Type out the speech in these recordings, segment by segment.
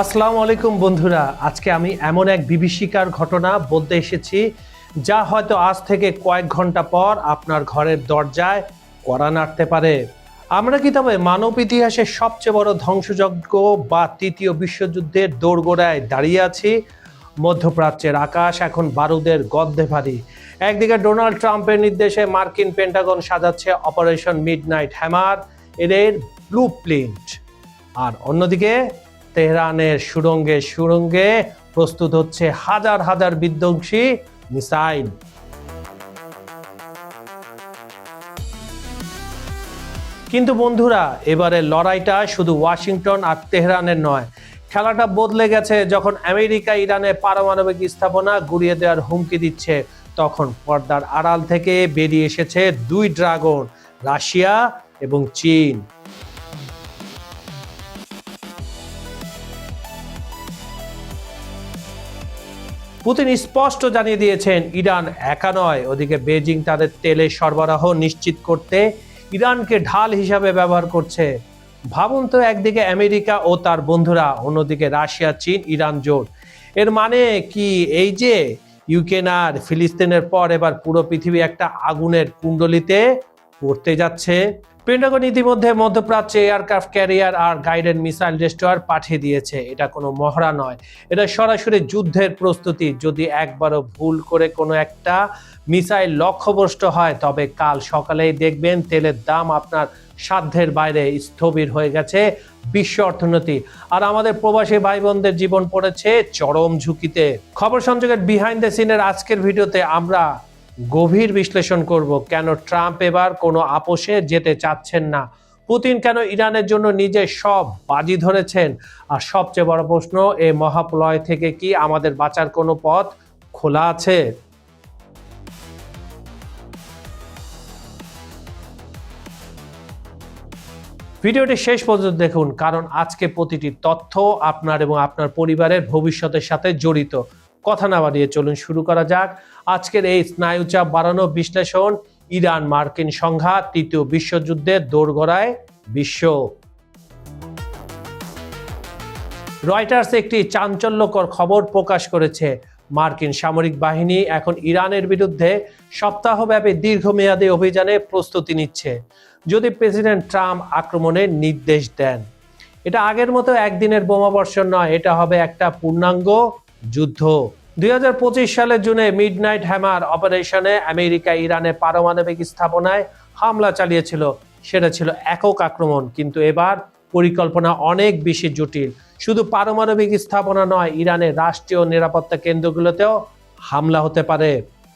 আসসালামু আলাইকুম বন্ধুরা। আজকে আমি এমন এক বিভীষিকার ঘটনা বলতে এসেছি, যা হয়তো আজ থেকে কয়েক ঘণ্টা পর আপনার ঘরের দরজায় কড়া নাড়তে পারে। আমরা কি তবে মানব ইতিহাসের সবচেয়ে বড় ধ্বংসযজ্ঞ বা তৃতীয় বিশ্বযুদ্ধের দোরগোড়ায় দাঁড়িয়ে আছি? মধ্যপ্রাচ্যের আকাশ এখন বারুদের গদ্ধে ভারী। একদিকে ডোনাল্ড ট্রাম্পের নির্দেশে মার্কিন পেন্টাগন সাজাচ্ছে অপারেশন মিডনাইট হ্যামার, এদের ব্লু প্রিন্ট। আর অন্যদিকে তেহরানের সুরঙ্গে সুরঙ্গে প্রস্তুত হচ্ছে হাজার হাজার বিধ্বংসী মিসাইল। কিন্তু বন্ধুরা, এবারে লড়াইটা শুধু ওয়াশিংটন আর তেহরানের নয়। খেলাটা বদলে গেছে যখন আমেরিকা ইরানে পারমাণবিক স্থাপনা গুড়িয়ে দেওয়ার হুমকি দিচ্ছে। তখন পর্দার আড়াল থেকে বেরিয়ে এসেছে দুই ড্রাগন, রাশিয়া এবং চীন। পুতিন স্পষ্ট জানিয়ে দিয়েছেন, ইরান একা নয়। ওদিকে বেজিং তাদের তেলের সরবরাহ নিশ্চিত করতে ইরানকে ঢাল হিসাবে ব্যবহার করছে। ভাবুন তো, একদিকে আমেরিকা ও তার বন্ধুরা, অন্যদিকে রাশিয়া, চীন, ইরান জোট। এর মানে কি এই যে ইউক্রেন আর ফিলিস্তিনের পর এবার পুরো পৃথিবী একটা আগুনের কুণ্ডলিতে পড়তে যাচ্ছে? পেন্টাগন ইতিমধ্যে মধ্যপ্রাচ্যে এয়ারক্রাফট ক্যারিয়ার আর গাইডেড মিসাইল ডেস্ট্রয়ার পাঠিয়ে দিয়েছে। এটা কোনো মহড়া নয়। এটা সরাসরি যুদ্ধের প্রস্তুতি। যদি একবারও ভুল করে কোনো একটা মিসাইল লক্ষ্যভ্রষ্ট হয়, তবে কাল সকালেই দেখবেন তেলের দাম আপনার সাধ্যের বাইরে স্থবির হয়ে গেছে বিশ্ব অর্থনীতি। আর আমাদের প্রবাসী ভাই বোনদের জীবন পড়েছে চরম ঝুঁকিতে। খবর সংযোগের বিহাইন্ড দ্য সিনের আজকের ভিডিওতে আমরা গভীর বিশ্লেষণ করব কেন ট্রাম্প এবার কোনো আপোষে যেতে চাচ্ছেন না? পুতিন কেন ইরানের জন্য নিজে সব বাজি ধরেছেন? আর সবচেয়ে বড় প্রশ্ন এই মহাপ্রলয় থেকে কি আমাদের বাঁচার কোনো পথ খোলা আছে? ভিডিওটি শেষ পর্যন্ত দেখুন, কারণ আজকে প্রতিটি তথ্য আপনার এবং আপনার পরিবারের ভবিষ্যতের সাথে জড়িত। কথা না বাড়িয়ে চলুন শুরু করা যাক। আজকের এই স্নায়ুচাপ বাড়ানো বিশ্লেষণ, ইরান মার্কিন সংঘাত, তৃতীয় বিশ্বযুদ্ধের দোরগড়ায় বিশ্ব। রয়টার্স একটি চাঞ্চল্যকর খবর প্রকাশ করেছে। মার্কিন সামরিক বাহিনী এখন ইরানের বিরুদ্ধে সপ্তাহব্যাপী দীর্ঘমেয়াদী অভিযানে প্রস্তুতি নিচ্ছে। যদি প্রেসিডেন্ট ট্রাম্প আক্রমণের নির্দেশ দেন, এটা আগের মতো একদিনের বোমাবর্ষণ নয়, এটা হবে একটা পূর্ণাঙ্গ যুদ্ধ। দু হাজার পঁচিশ সালের জুনে মিডনাইট হ্যামার অপারেশনে আমেরিকা ইরানে পারমাণবিক স্থাপনায় হামলা চালিয়েছিল। সেটা ছিল একক আক্রমণ, কিন্তু এবার পরিকল্পনা অনেক বেশি জটিল। শুধু পারমাণবিক স্থাপনা নয়, ইরানের রাষ্ট্রীয় নিরাপত্তা কেন্দ্রগুলোতেও হামলা হতে পারে।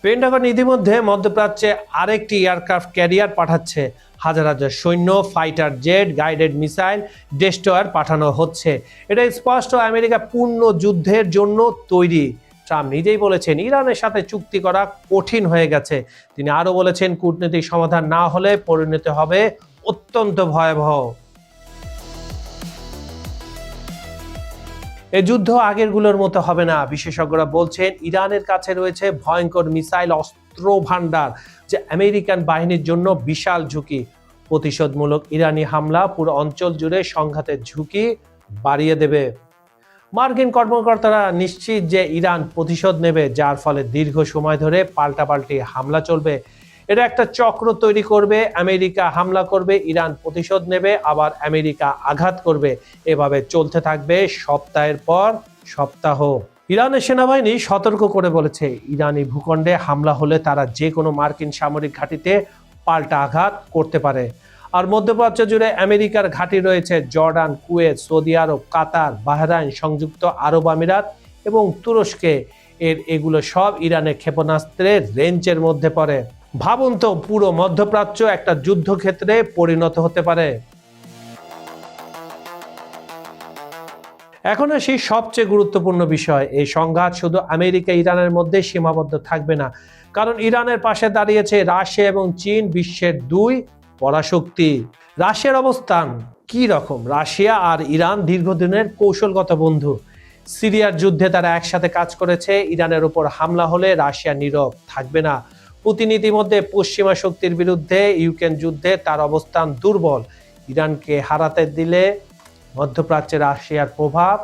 পেন্টাগন ইতিমধ্যে মধ্যপ্রাচ্যে আরেকটি এয়ারক্রাফট ক্যারিয়ার পাঠাচ্ছে। হাজার হাজার সৈন্য, fighter jet, guided missile, destroyer পাঠানো হচ্ছে। এটা স্পষ্ট আমেরিকা পূর্ণ যুদ্ধের জন্য তৈরি। ট্রাম্প নিজেই বলেছেন, ইরানের সাথে চুক্তি করা কঠিন হয়ে গেছে। তিনি আরও বলেছেন কূটনৈতিক সমাধান না হলে পরিণত হবে অত্যন্ত ভয়াবহ। এ যুদ্ধ আগেরগুলোর মতো হবে না। বিশেষজ্ঞরা বলছেন, ইরানের কাছে রয়েছে ভয়ঙ্কর মিসাইল অস্ত্র ভান্ডার যে আমেরিকান বাহিনীর জন্য বিশাল ঝুঁকি। প্রতিশোধমূলক ইরানি হামলা পুরো অঞ্চল জুড়ে সংঘাতের ঝুঁকি বাড়িয়ে দেবে। মার্কিন কর্মকর্তারা নিশ্চিত যে ইরান প্রতিশোধ নেবে, যার ফলে দীর্ঘ সময় ধরে পাল্টাপাল্টি হামলা চলবে। এটা একটা চক্র তৈরি করবে, আমেরিকা হামলা করবে, ইরান প্রতিশোধ নেবে, আবার আমেরিকা আঘাত করবে। এভাবে চলতে থাকবে সপ্তাহের পর সপ্তাহ। ইরানের সেনাবাহিনী সতর্ক করে বলেছে, ইরানি ভূখণ্ডে হামলা হলে তারা যে কোনো মার্কিন সামরিক ঘাঁটিতে পাল্টা আঘাত করতে পারে। আর মধ্যপ্রাচ্য জুড়ে আমেরিকার ঘাঁটি রয়েছে Jordan, Kuwait, Saudi Arab, Qatar, Bahrain, সংযুক্ত আরব আমিরাত এবং তুরস্কে। এর এগুলো সব ইরানের ক্ষেপণাস্ত্রের রেঞ্জের মধ্যে পড়ে। ভাবুন তো, পুরো মধ্যপ্রাচ্য একটা যুদ্ধক্ষেত্রে পরিণত হতে পারে। এখন আসি সবচেয়ে গুরুত্বপূর্ণ বিষয়, এই সংঘাত শুধু আমেরিকা, ইরানের মধ্যে সীমাবদ্ধ থাকবে না। কারণ ইরানের পাশে দাঁড়িয়েছে রাশিয়া এবং চীন, বিশ্বের দুই পরাশক্তি। রাশিয়ার অবস্থান কি রকম? রাশিয়া আর ইরান দীর্ঘদিনের কৌশলগত বন্ধু। সিরিয়ার যুদ্ধে তারা একসাথে কাজ করেছে, ইরানের উপর হামলা হলে রাশিয়া নীরব থাকবে না। পুতিন ইতিমধ্যে পশ্চিমা শক্তির বিরুদ্ধে ইউক্রেন যুদ্ধে তার অবস্থান দুর্বল। ইরানকে হারাতে দিলে মধ্যপ্রাচ্যে রাশিয়ার প্রভাব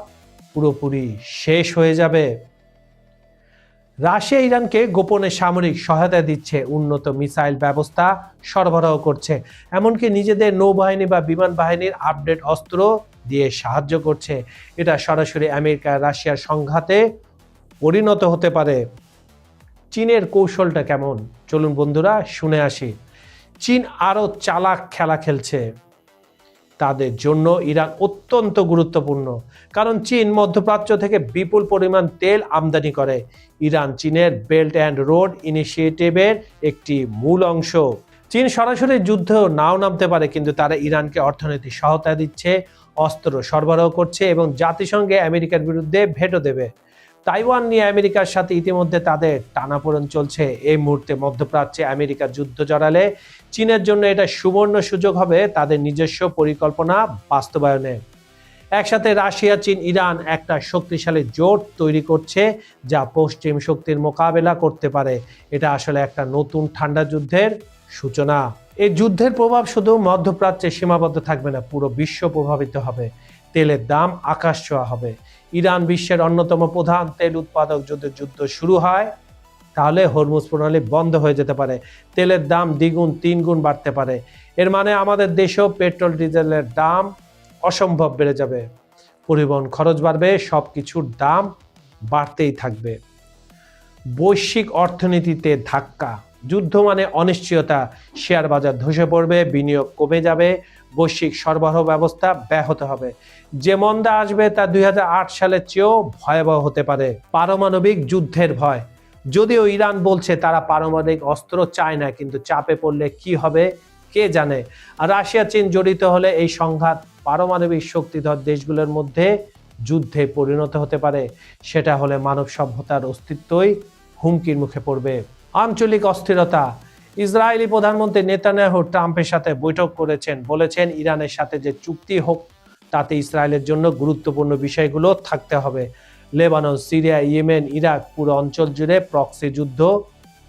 পুরোপুরি শেষ হয়ে যাবে। রাশিয়া ইরানকে গোপনে সামরিক সহায়তা দিচ্ছে, উন্নত মিসাইল ব্যবস্থা সরবরাহ করছে। এমনকি নিজেদের নৌবাহিনী বা বিমান বাহিনীর আপডেট অস্ত্র দিয়ে সাহায্য করছে। এটা সরাসরি আমেরিকা রাশিয়ার সংঘাতে পরিণত হতে পারে। চীনের কৌশলটা কেমন? চলুন বন্ধুরা, শুনে আসি। চীন আরও চালাক খেলা খেলছে তাদের জন্য ইরান অত্যন্ত গুরুত্বপূর্ণ। কারণ চীন মধ্যপ্রাচ্য থেকে বিপুল পরিমাণ তেল আমদানি করে। ইরান চীনের বেল্ট অ্যান্ড রোড ইনিশিয়েটিভের একটি মূল অংশ। চীন সরাসরি যুদ্ধ নাও নামতে পারে, কিন্তু তারা ইরানকে অর্থনৈতিক সহায়তা দিচ্ছে, অস্ত্র সরবরাহ করছে এবং জাতিসংঘে আমেরিকার বিরুদ্ধে ভেটো দেবে। তাইওয়ান নিয়ে আমেরিকার সাথে ইতিমধ্যে তাদের টানাপোড়েন চলছে। এই মুহূর্তে মধ্যপ্রাচ্যে আমেরিকার যুদ্ধ জড়ালে চীনের জন্য এটা সুবর্ণ সুযোগ হবে তাদের নিজস্ব পরিকল্পনা বাস্তবায়নে। একসাথে রাশিয়া, চীন, ইরান একটা শক্তিশালী জোট তৈরি করছে যা পশ্চিম শক্তির মোকাবেলা করতে পারে। এটা আসলে একটা নতুন ঠান্ডা যুদ্ধের সূচনা। এই যুদ্ধের প্রভাব শুধু মধ্যপ্রাচ্যে সীমাবদ্ধ থাকবে না, পুরো বিশ্ব প্রভাবিত হবে। তেলের দাম আকাশ ছোঁয়া হবে। ইরান বিশ্বের অন্যতম প্রধান তেল উৎপাদক যদি যুদ্ধ শুরু হয়, তাহলে হরমুজ প্রণালী বন্ধ হয়ে যেতে পারে। তেলের দাম দ্বিগুণ তিন গুণ বাড়তে পারে। এর মানে আমাদের দেশেও পেট্রোল, ডিজেলের দাম অসম্ভব বেড়ে যাবে। পরিবহন খরচ বাড়বে সব কিছুর দাম বাড়তেই থাকবে। বৈশ্বিক অর্থনীতিতে ধাক্কা। যুদ্ধ মানে অনিশ্চয়তা। শেয়ার বাজার ধসে পড়বে, বিনিয়োগ কমে যাবে, বৈশ্বিক সরবরাহ ব্যবস্থা ব্যাহত হবে। যে মন্দা আসবে তা দুই সালের চেয়েও ভয়াবহ হতে পারে। পারমাণবিক যুদ্ধের ভয়। যদিও ইরান বলছে তারা পারমাণবিক অস্ত্র চায় না, কিন্তু চাপে পড়লে কি হবে, কে জানে? রাশিয়া, চীন জড়িত হলে এই সংঘাত পারমাণবিক শক্তিধর দেশগুলোর মধ্যে যুদ্ধে পরিণত হতে পারে। সেটা হলে মানব সভ্যতার অস্তিত্বই হুমকির মুখে পড়বে। আঞ্চলিক অস্থিরতা। ইসরায়েলি প্রধানমন্ত্রী নেতানিয়াহু ট্রাম্পের সাথে বৈঠক করেছেন, বলেছেন ইরানের সাথে যে চুক্তি হোক, তাতে ইসরায়েলের জন্য গুরুত্বপূর্ণ বিষয়গুলো থাকতে হবে। লেবানন, সিরিয়া, ইয়েমেন, ইরাক পুরো অঞ্চল জুড়ে প্রক্সি যুদ্ধ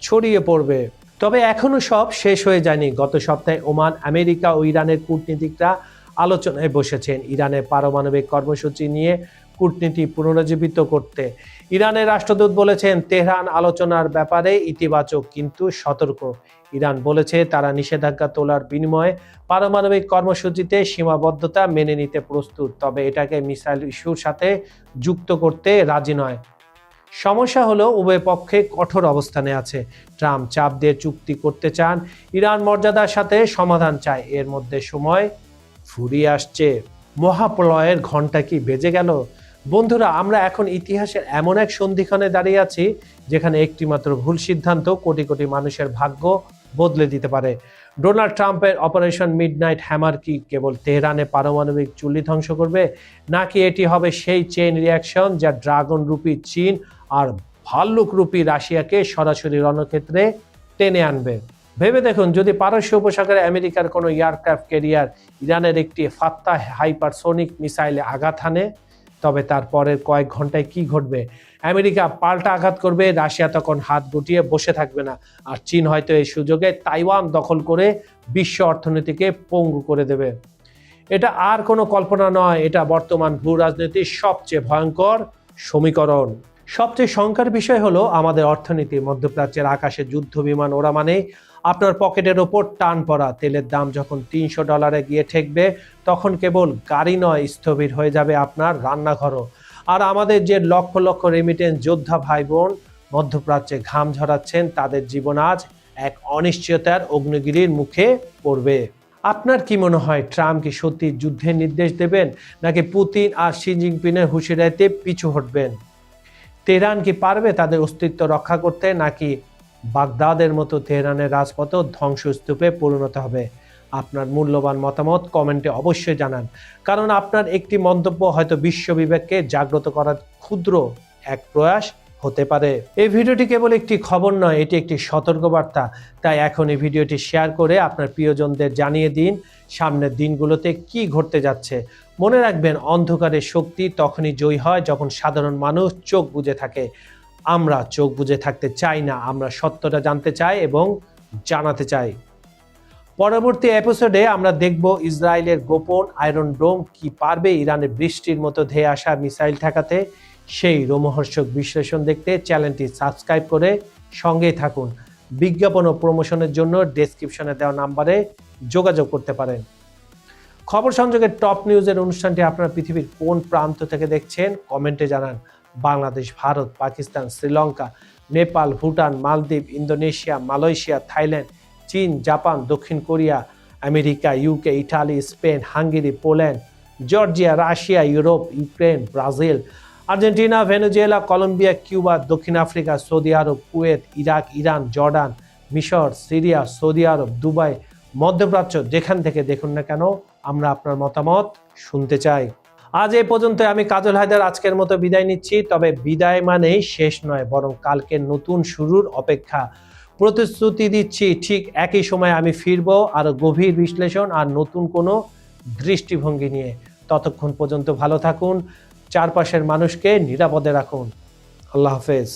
ছড়িয়ে পড়বে। তবে এখনও সব শেষ হয়ে যায়নি। গত সপ্তাহে ওমান, আমেরিকা ও ইরানের কূটনীতিকরা আলোচনায় বসেছেন। ইরানের পারমাণবিক কর্মসূচি নিয়ে কূটনীতি পুনরুজ্জীবিত করতে। ইরানের রাষ্ট্রদূত বলেছেন, তেহরান আলোচনার ব্যাপারে ইতিবাচক কিন্তু সতর্ক। ইরান বলেছে, তারা নিষেধাজ্ঞা তোলার বিনিময়ে পারমাণবিক কর্মসূচিতে সীমাবদ্ধতা মেনে নিতে প্রস্তুত, তবে এটাকে মিসাইল ইস্যুর সাথে যুক্ত করতে রাজি নয়। সমস্যা হলো, উভয় পক্ষে কঠোর অবস্থানে আছে। ট্রাম্প চাপ দিয়ে চুক্তি করতে চান, ইরান মর্যাদার সাথে সমাধান চায়। এর মধ্যে সময় ফুরিয়ে আসছে। মহাপ্রলয়ের ঘণ্টা কি বেজে গেল? বন্ধুরা, আমরা এখন ইতিহাসের এমন এক সন্ধিক্ষণে দাঁড়িয়ে আছি, যেখানে একটিমাত্র ভুল সিদ্ধান্ত কোটি কোটি মানুষের ভাগ্য বদলে দিতে পারে। ডোনাল্ড ট্রাম্পের অপারেশন মিডনাইট হ্যামার কি কেবল তেহরানে পারমাণবিক চুল্লি ধ্বংস করবে, নাকি এটি হবে সেই চেইন রিয়াকশন যা ড্রাগন রূপী চীন আর ভাল্লুক রূপী রাশিয়াকে সরাসরি রণক্ষেত্রে টেনে আনবে? ভেবে দেখুন, যদি পারস্য উপসাগরে আমেরিকার কোনো এয়ারক্রাফট ক্যারিয়ার ইরানের একটি ফাত্তা হাইপারসোনিক মিসাইলে আঘাত হানে তবে তার পরের কয়েক ঘন্টায় কি ঘটবে? আমেরিকা পাল্টা আঘাত করবে, রাশিয়া তখন হাত গুটিয়ে বসে থাকবে না। আর চীন হয়তো এই সুযোগে তাইওয়ান দখল করে বিশ্ব অর্থনীতিকে পঙ্গু করে দেবে। এটা আর কোনো কল্পনা নয়, এটা বর্তমান ভূ রাজনীতির সবচেয়ে ভয়ঙ্কর সমীকরণ। সবচেয়ে শঙ্কার বিষয় হলো আমাদের অর্থনীতি। মধ্যপ্রাচ্যের আকাশে যুদ্ধ বিমান ওরা মানে আপনার পকেটের ওপর টান পড়া, তেলের দাম যখন তিনশো ডলারে গিয়ে ঠেকবে, তখন কেবল গাড়ি নয়, স্থবির হয়ে যাবে আপনার রান্নাঘরও। আর আমাদের যে লক্ষ লক্ষ রেমিটেন্স যোদ্ধা ভাই বোন মধ্যপ্রাচ্যে ঘাম ঝরাচ্ছেন, তাদের জীবন আজ এক অনিশ্চয়তার অগ্নিগিরির মুখে পড়বে। আপনার কি মনে হয়, ট্রাম্প কি সত্যি যুদ্ধের নির্দেশ দেবেন, নাকি পুতিন আর শি জিনপিংয়ের হুঁশিয়ারিতে পিছু হটবেন? তেহরান কি পারবে তাদের অস্তিত্ব রক্ষা করতে, নাকি বাগদাদের মতো তেহরানের রাজপথ ধ্বংসস্তূপে পরিণত হবে। আপনার মূল্যবান মতামত কমেন্টে অবশ্যই জানান। কারণ আপনার একটি মন্তব্য হয়তো বিশ্ব বিবেককে জাগ্রত করার ক্ষুদ্র এক প্রয়াস হতে পারে। এই ভিডিওটি কেবল একটি খবর নয়, এটি একটি সতর্কবার্তা। তাই এখন এই ভিডিওটি শেয়ার করে আপনার প্রিয়জনদের জানিয়ে দিন সামনের দিনগুলোতে কি ঘটতে যাচ্ছে। মনে রাখবেন অন্ধকারের শক্তি তখনই জয়ী হয় যখন সাধারণ মানুষ চোখ বুজে থাকে। আমরা চোখ বুজে থাকতে চাই না, আমরা সত্যটা জানতে চাই এবং জানাতে চাই। পরবর্তী এপিসোডে আমরা দেখব ইসরায়েলের গোপন আয়রন ডোম কি পারবে ইরানের বৃষ্টির মতো ধেয়ে আসা মিসাইল ঠেকাতে। সেই রোমহর্ষক বিশ্লেষণ দেখতে চ্যানেলটি সাবস্ক্রাইব করে সঙ্গেই থাকুন। বিজ্ঞাপন ও প্রমোশনের জন্য ডেসক্রিপশনে দেওয়া নাম্বারে যোগাযোগ করতে পারেন। খবর সংযোগের টপ নিউজের অনুষ্ঠানটি আপনারা পৃথিবীর কোন প্রান্ত থেকে দেখছেন কমেন্টে জানান। বাংলাদেশ, ভারত, পাকিস্তান, শ্রীলঙ্কা, নেপাল, ভুটান, মালদ্বীপ, ইন্দোনেশিয়া, মালয়েশিয়া, থাইল্যান্ড, চীন, জাপান, দক্ষিণ Korea, America, UK, Italy, Spain, Hungary, Poland, Georgia, Russia, Europe, Ukraine, Brazil, Argentina, Venezuela, Colombia, Cuba, দক্ষিণ Africa, Saudi Arab, Kuwait, Iraq, Iran, Jordan, মিশর, সিরিয়া, সৌদি আরব, দুবাই, মধ্যপ্রাচ্য, যেখান থেকে দেখুন না কেন, আমরা আপনার মতামত শুনতে চাই। আজ এ পর্যন্ত আমি কাজল হায়দার আজকের মতো বিদায় নিচ্ছি, তবে বিদায় মানেই শেষ নয়, বরং কালকে নতুন শুরুর অপেক্ষা। প্রতিশ্রুতি দিচ্ছি, ঠিক একই সময় আমি ফিরব আর গভীর বিশ্লেষণ আর নতুন কোনো দৃষ্টিভঙ্গি নিয়ে। ততক্ষণ পর্যন্ত ভালো থাকুন, চারপাশের মানুষকে নিরাপদে রাখুন। আল্লাহ হাফেজ।